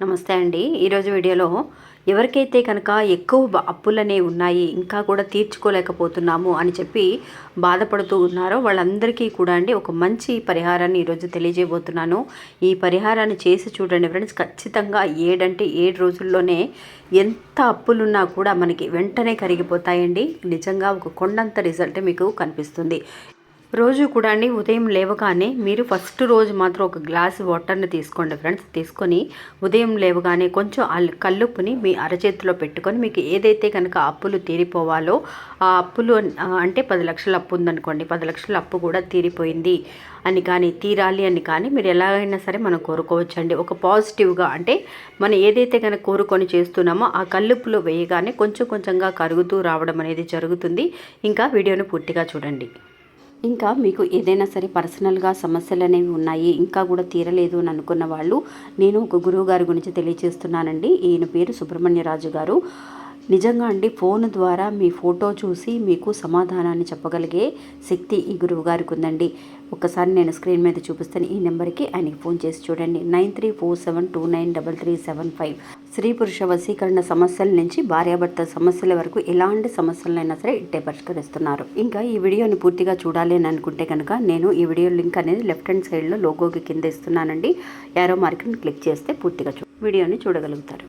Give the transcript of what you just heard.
నమస్తే అండి. ఈరోజు వీడియోలో ఎవరికైతే కనుక ఎక్కువ అప్పులనే ఉన్నాయి ఇంకా కూడా తీర్చుకోలేకపోతున్నాము అని చెప్పి బాధపడుతూ ఉన్నారో వాళ్ళందరికీ కూడా అండి ఒక మంచి పరిహారాన్ని ఈరోజు తెలియజేయబోతున్నాను. ఈ పరిహారాన్ని చేసి చూడండి ఫ్రెండ్స్. ఖచ్చితంగా ఏడంటే ఏడు రోజుల్లోనే ఎంత అప్పులున్నా కూడా మనకి వెంటనే కరిగిపోతాయండి. నిజంగా ఒక కొండంత రిజల్ట్ మీకు కనిపిస్తుంది. రోజు కూడా అండి ఉదయం లేవగానే మీరు ఫస్ట్ రోజు మాత్రం ఒక గ్లాస్ వాటర్ని తీసుకోండి ఫ్రెండ్స్. తీసుకొని ఉదయం లేవగానే కొంచెం కల్లుప్పుని మీ అరచేతిలో పెట్టుకొని మీకు ఏదైతే కనుక అప్పులు తీరిపోవాలో ఆ అప్పులు అంటే పది లక్షల అప్పు ఉందనుకోండి పది లక్షల అప్పు కూడా తీరిపోయింది అని కానీ తీరాలి అని కానీ మీరు ఎలాగైనా సరే మనం కోరుకోవచ్చండి. ఒక పాజిటివ్గా అంటే మనం ఏదైతే కనుక కోరుకొని చేస్తున్నామో ఆ కల్లుప్పులో వేయగానే కొంచెం కొంచెంగా కరుగుతూ రావడం అనేది జరుగుతుంది. ఇంకా వీడియోను పూర్తిగా చూడండి. ఇంకా మీకు ఏదైనా సరే పర్సనల్గా సమస్యలు అనేవి ఉన్నాయి ఇంకా కూడా తీరలేదు అని అనుకున్న వాళ్ళు నేను ఒక గురువు గారి గురించి తెలియజేస్తున్నానండి ఈయన పేరు సుబ్రహ్మణ్యరాజు గారు. నిజంగా అండి ఫోన్ ద్వారా మీ ఫోటో చూసి మీకు సమాధానాన్ని చెప్పగలిగే శక్తి ఈ గురువు గారికి ఉందండి ఒకసారి నేను స్క్రీన్ మీద చూపిస్తాను ఈ నెంబర్కి ఆయనకి ఫోన్ చేసి చూడండి. Nine three four seven two nine double three seven five. స్త్రీ పురుష వశీకరణ సమస్యల నుంచి భార్యాభర్త సమస్యల వరకు ఎలాంటి సమస్యలైనా సరే ఇట్టే పరిష్కరిస్తున్నారు. ఇంకా ఈ వీడియోని పూర్తిగా చూడాలి అని అనుకుంటే కనుక నేను ఈ వీడియో లింక్ అనేది లెఫ్ట్ హ్యాండ్ సైడ్లో లోగోకి కింద ఇస్తున్నానండి. యారో మార్కెట్ని క్లిక్ చేస్తే పూర్తిగా చూ వీడియోని చూడగలుగుతారు.